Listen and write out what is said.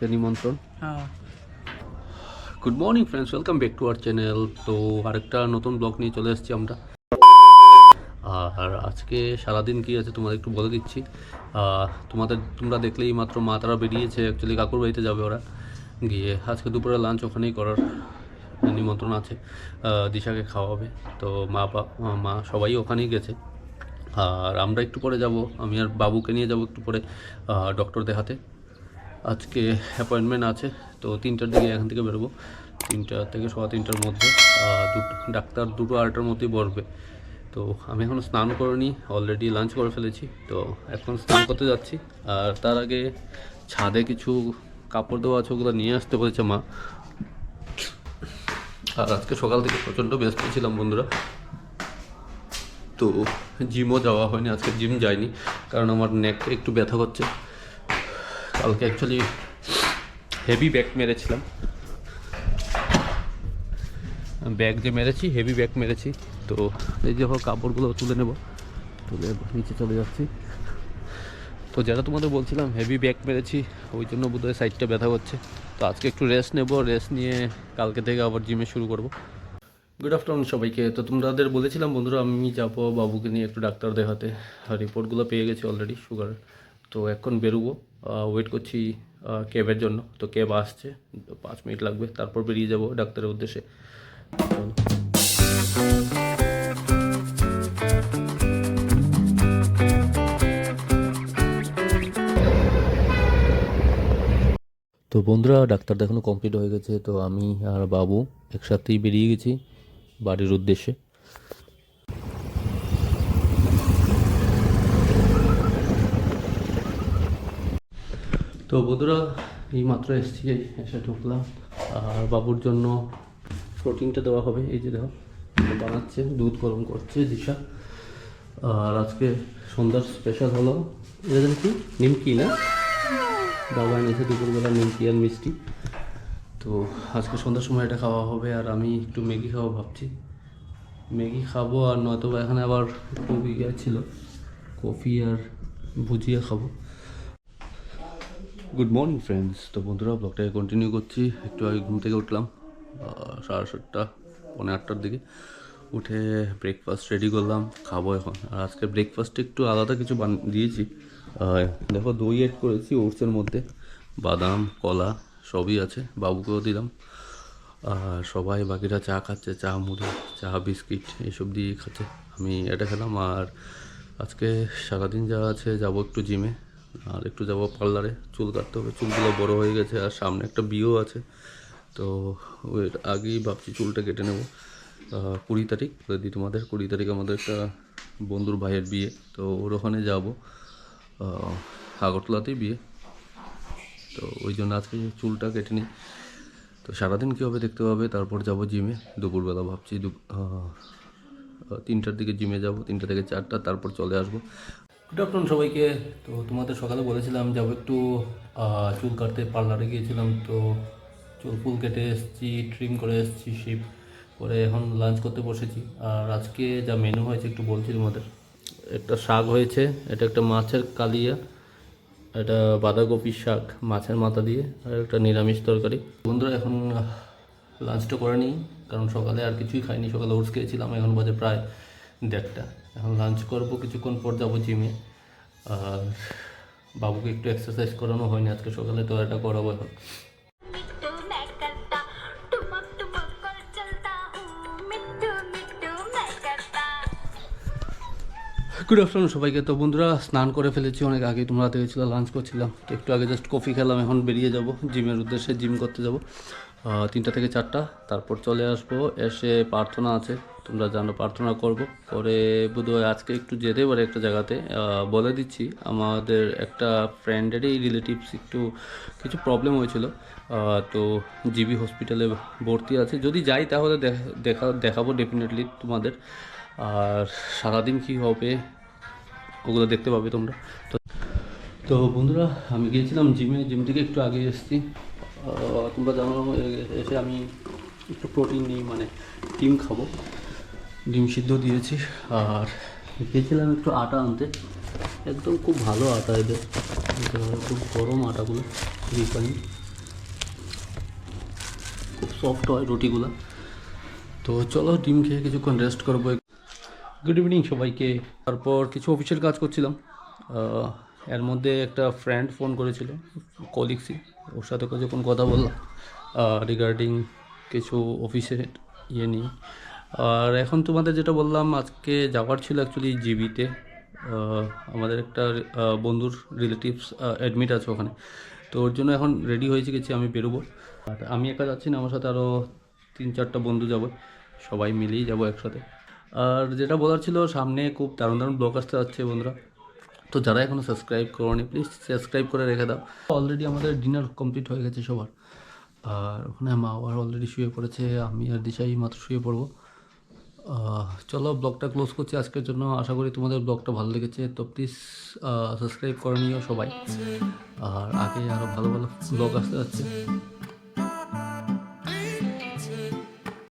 আজকে নিমন্ত্রণ। হ্যাঁ। Good morning friends welcome back to our channel তো আরেকটা নতুন ব্লগ নিয়ে চলে এসেছি আমরা। আর আজকে সারাদিন কি আছে তোমাদের একটু বলে দিচ্ছি। তোমাদের তোমরা দেখলেই মাত্র মা তারা বেরিয়েছে। অ্যাকচুয়ালি কাকুর বাড়িতে যাবে ওরা। গিয়ে আজকে দুপুরে লাঞ্চ ওখানেই করার নিমন্ত্রণ আছে। দিশাকে খাওয়াবে। তো মা বা মা সবাই ওখানেই গেছে। আর আমরা একটু পরে যাব। আমি আর বাবুকে নিয়ে যাব একটু পরে ডক্টর দেখাতে আজকে অ্যাপয়েন্টমেন্ট আছে, তো তিনটার দিকে এখান থেকে বেরোবো। তিনটা থেকে সোয়া তিনটার মধ্যে দুটো, ডাক্তার দুটো আড়াইটার মধ্যেই বসবে। তো আমি এখন স্নান করিনি অলরেডি লাঞ্চ করে ফেলেছি, তো এখন স্নান করতে যাচ্ছি। আর তার আগে ছাদে কিছু কাপড় দেওয়া আছে, ওগুলো নিয়ে আসতে বলেছে মা। আর আজকে সকাল থেকে প্রচণ্ড ব্যস্ত ছিলাম বন্ধুরা। তো জিমও যাওয়া হয়নি, আজকে জিম যাইনি, কারণ আমার নেক একটু ব্যথা করছে। কালকে অ্যাকচুয়ালি হেভি ব্যাক মেরেছিলাম। ব্যাগ যে মেরেছি হেভি ব্যাগ মেরেছি। তো এই যে হোক, কাপড়গুলো তুলে নেব। তুলে নিচে চলে যাচ্ছি। তো যেটা তোমাদের বলছিলাম হেভি ব্যাক মেরেছি, ওই জন্য বোধহয় সাইডটা ব্যথা হচ্ছে তো আজকে একটু রেস্ট নেব রেস্ট নিয়ে কালকে থেকে আবার জিমে শুরু করব। গুড আফটারনুন সবাইকে। তো তোমাদের বলেছিলাম বন্ধুরা, আমি যাব বাবুকে নিয়ে একটু ডাক্তার দেখাতে রিপোর্টগুলো পেয়ে গেছি অলরেডি সুগার তো এখন বেরোবো। ওয়েট করছি ক্যাবের জন্য। তো ক্যাব আসছে পাঁচ মিনিট লাগবে, তারপর বেরিয়ে যাব ডাক্তারের উদ্দেশ্যে। তো বন্ধুরা, ডাক্তার দেখানো কমপ্লিট হয়ে গেছে, তো আমি আর বাবু একসাথেই বেরিয়ে গেছি বাড়ির উদ্দেশ্যে। তো বন্ধুরা, এই মাত্র এসছি এসে ঢুকলাম আর বাবুর জন্য প্রোটিনটা দেওয়া হবে। এই যে দেখো বানাচ্ছে, দুধ গরম করছে, দিশা। আর আজকে সন্ধ্যার স্পেশাল হলো, এটা কি? নিমকি না? বাবা এনেছে দুপুরবেলা নিমকি আর মিষ্টি। তো আজকে সন্ধ্যার সময় এটা খাওয়া হবে, আর আমি একটু ম্যাগি খাব ভাবছি। ম্যাগি খাব আর নয়তো এখানে আবার কফি ছিল, কফি আর ভুজিয়া খাব। গুড মর্নিং ফ্রেন্ডস তো বন্ধুরা ব্লগটাকে কন্টিনিউ করছি। একটু আগে ঘুম থেকে উঠলাম সাড়ে সাতটা, পৌনে আটটার দিকে। উঠে ব্রেকফাস্ট রেডি করলাম, খাব এখন। আর আজকে ব্রেকফাস্টে একটু আলাদা কিছু বান দিয়েছি। দেখো, দই এড করেছি ওটসের মধ্যে। বাদাম, কলা, সবই আছে, বাবুকেও দিলাম। আর সবাই বাকিরা চা খাচ্ছে, চা মুড়ি, চা বিস্কিট এইসব দিয়ে খাচ্ছে। আমি এটা খেলাম। আর আজকে সারাদিন যা আছে, যাব একটু জিমে আর একটু যাব পার্লারে, চুল কাটতে হবে, চুলগুলো বড় হয়ে গেছে আর সামনে একটা বিয়েও আছে। তো ওই আগেই ভাবছি চুলটা কেটে নেব। কুড়ি তারিখ দিই তোমাদের কুড়ি তারিখ আমাদের একটা বন্ধুর ভাইয়ের বিয়ে, তো ওর ওখানে যাব। আগরতলাতেই বিয়ে। তো ওই জন্য আজকে চুলটা কেটে নিই। তো সারাদিন কী হবে দেখতে পাবে, তারপর যাব জিমে। দুপুরবেলা ভাবছি তিনটার দিকে জিমে যাব, তিনটা থেকে চারটা, তারপর চলে আসব। গুড আফটারনুন সবাইকে। তো তোমাদের সকালে বলেছিলাম যাব একটু চুল কাটতে, পার্লারে গিয়েছিলাম, তো চুল ফুল কেটে এসেছি ট্রিম করে এসেছি শিপ করে এখন লাঞ্চ করতে বসেছি। আর আজকে যা মেনু হয়েছে একটু বলছি তোমাদের। একটা শাক হয়েছে, এটা একটা মাছের কালিয়া, এটা বাঁধাকপির শাক, মাছের মাথা দিয়ে, আর একটা নিরামিষ তরকারি। বন্ধুরা, এখন লাঞ্চটা করে নিই, কারণ সকালে আর কিছুই খাইনি, সকালে ওটস খেয়েছিলাম, এখন বাজে প্রায় দেড়টা। এখন লাঞ্চ করব কিছুক্ষণ পর যাব জিমে আর বাবুকে একটু এক্সারসাইজ করানো হয়নি আজকে সকালে তো এটা করাবো এখন। গুড আফটারনুন সবাইকে। তো বন্ধুরা স্নান করে ফেলেছি অনেক আগে তোমরা দেখেছিল লাঞ্চ করছিলাম। তো একটু আগে জাস্ট কফি খেলাম এখন বেরিয়ে যাব। জিমের উদ্দেশ্যে জিম করতে যাব। তিনটা থেকে চারটা। তারপর চলে আসব। এসে প্রার্থনা আছে। তোমরা জানো, প্রার্থনা করব। করে বোধহয় আজকে একটু যেতে পারে একটা জায়গাতে। বলে দিচ্ছি, আমাদের একটা ফ্রেন্ডেরই রিলেটিভস একটু কিছু প্রবলেম হয়েছিল। তো জিবি হসপিটালে ভর্তি আছে। যদি যাই তাহলে দেখা, দেখাবো ডেফিনেটলি তোমাদের। আর সারাদিন কী হবে, ওগুলো দেখতে পাবে তোমরা। তো তো বন্ধুরা, আমি গিয়েছিলাম জিমে, জিম থেকে একটু আগে এসেছি। তোমরা জানো এসে আমি একটু প্রোটিন নিই মানে ডিম খাব। ডিম সিদ্ধ দিয়েছি। আর গিয়েছিলাম একটু আটা আনতে। একদম খুব ভালো আটা এদের। খুব গরম আটাগুলো রিফাইন খুব সফট হয় রুটিগুলো। তো চলো ডিম খেয়ে কিছুক্ষণ রেস্ট করব। গুড ইভিনিং সবাইকে। তারপর কিছু অফিসিয়াল কাজ করছিলাম। এর মধ্যে একটা ফ্রেন্ড ফোন করেছিল কলিগসই ওর সাথে যখন কথা বললাম। রিগার্ডিং কিছু অফিসের ইয়ে নিয়ে। আর এখন তোমাদের যেটা বললাম, আজকে যাওয়ার ছিল অ্যাকচুয়ালি জিবিতে। আমাদের একটা বন্ধুর রিলেটিভস অ্যাডমিট আছে ওখানে। তো ওর জন্য এখন রেডি হয়েছে গেছি, আমি বেরোবো। আর আমি একা যাচ্ছি না, আমার সাথে আরও তিন চারটা বন্ধু যাবে। সবাই মিলেই যাব একসাথে। আর যেটা বলার ছিল, সামনে খুব দারুণ দারুণ ব্লগ আসতে যাচ্ছে বন্ধুরা। তো যারা এখনও সাবস্ক্রাইব করোনি প্লিজ সাবস্ক্রাইব করে রেখে দাও। অলরেডি আমাদের ডিনার কমপ্লিট হয়ে গেছে সবার। আর ওখানে মা আবার অলরেডি শুয়ে পড়েছে, আমি আর দিশাই মাত্র শুয়ে পড়ব। চলো ব্লগটা ক্লোজ করছি আজকের জন্য। আশা করি তোমাদের ব্লগটা ভালো লেগেছে। তো প্লিজ সাবস্ক্রাইব করে নিও সবাই। আর আগে আরও ভালো ভালো ব্লগ আসতে যাচ্ছে।